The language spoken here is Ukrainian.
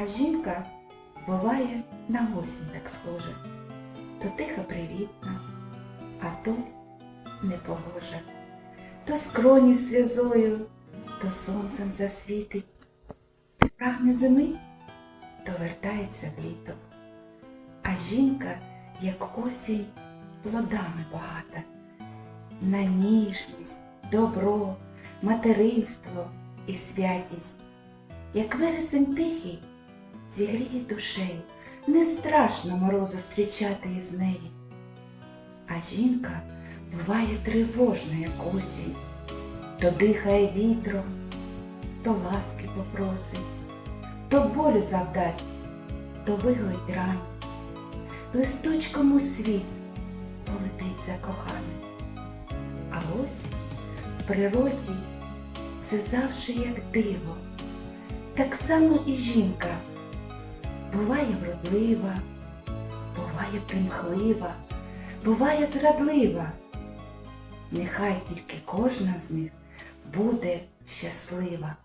А жінка буває на осінь так схожа, то тиха привітна, а то непогожа, то скроні сльозою, то сонцем засвітить, ти прагне зими, то вертається в літо. А жінка, як осінь, плодами багата, на ніжність, добро, материнство і святість. Як вересень тихий, зігріє душею, не страшно мороз зустрічати із нею. А жінка буває тривожна, як осінь, то дихає вітром, то ласки попросить, то болю завдасть, то вигоїть ран. Листочком у світ полетить закоханий. А осінь в природі це завжди як диво. Так само і жінка буває вродлива, буває примхлива, буває зрадлива. Нехай тільки кожна з них буде щаслива.